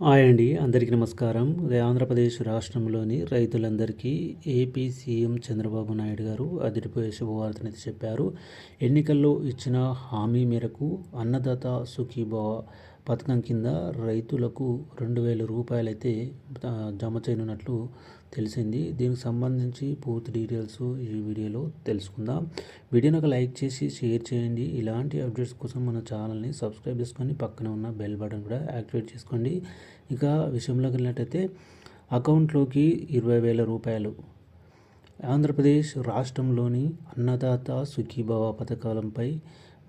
Hi అండి అందరికీ నమస్కారం. ఇది ఆంధ్రప్రదేశ్ రాష్ట్రంలోని రైతులందరికీ ఏపీ సీఎం చంద్రబాబు నాయుడు గారు అదిరిపోయే శుభవార్తనైతే చెప్పారు. ఎన్నికల్లో ఇచ్చిన హామీ మేరకు అన్నదాత సుఖీభావ పథకం కింద రైతులకు రెండు వేల రూపాయలైతే అయితే జమ చేయనున్నట్లు తెలిసింది. దీనికి సంబంధించి పూర్తి డీటెయిల్స్ ఈ వీడియోలో తెలుసుకుందాం. వీడియోని ఒక లైక్ చేసి షేర్ చేయండి. ఇలాంటి అప్డేట్స్ కోసం మన ఛానల్ని సబ్స్క్రైబ్ చేసుకొని పక్కన ఉన్న బెల్ బటన్ కూడా యాక్టివేట్ చేసుకోండి. ఇక విషయంలోకి వెళ్ళినట్టయితే అకౌంట్లోకి ఇరవై వేల రూపాయలు. ఆంధ్రప్రదేశ్ రాష్ట్రంలోని అన్నదాత సుఖీభవ పథకాలంపై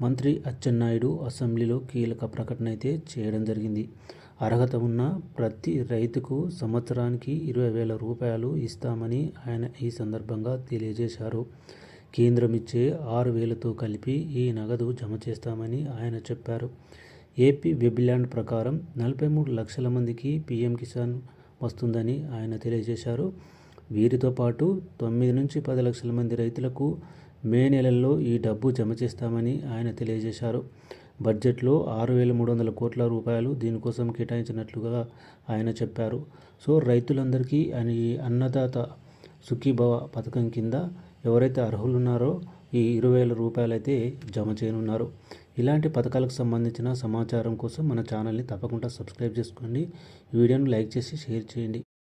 మంత్రి అచ్చెన్నాయుడు అసెంబ్లీలో కీలక ప్రకటన అయితే చేయడం జరిగింది. అర్హత ఉన్న ప్రతి రైతుకు సంవత్సరానికి ఇరవై వేల రూపాయలు ఇస్తామని ఆయన ఈ సందర్భంగా తెలియజేశారు. కేంద్రం ఇచ్చే ఆరు వేలతో కలిపి ఈ నగదు జమ చేస్తామని ఆయన చెప్పారు. ఏపీ వెబ్ల్యాండ్ ప్రకారం నలభై మూడు లక్షల మందికి పీఎం కిసాన్ వస్తుందని ఆయన తెలియజేశారు. వీరితో పాటు తొమ్మిది నుంచి పది లక్షల మంది రైతులకు మే నెలల్లో ఈ డబ్బు జమ చేస్తామని ఆయన తెలియజేశారు. బడ్జెట్లో ఆరు వేల మూడు వందల కోట్ల రూపాయలు దీనికోసం కేటాయించినట్లుగా ఆయన చెప్పారు. సో రైతులందరికీ అని ఈ అన్నదాత సుఖీభవ పథకం కింద ఎవరైతే అర్హులు ఉన్నారో ఈ ఇరవై వేల రూపాయలు అయితే జమ చేయనున్నారు. ఇలాంటి పథకాలకు సంబంధించిన సమాచారం కోసం మన ఛానల్ని తప్పకుండా సబ్స్క్రైబ్ చేసుకోండి. ఈ వీడియోను లైక్ చేసి షేర్ చేయండి.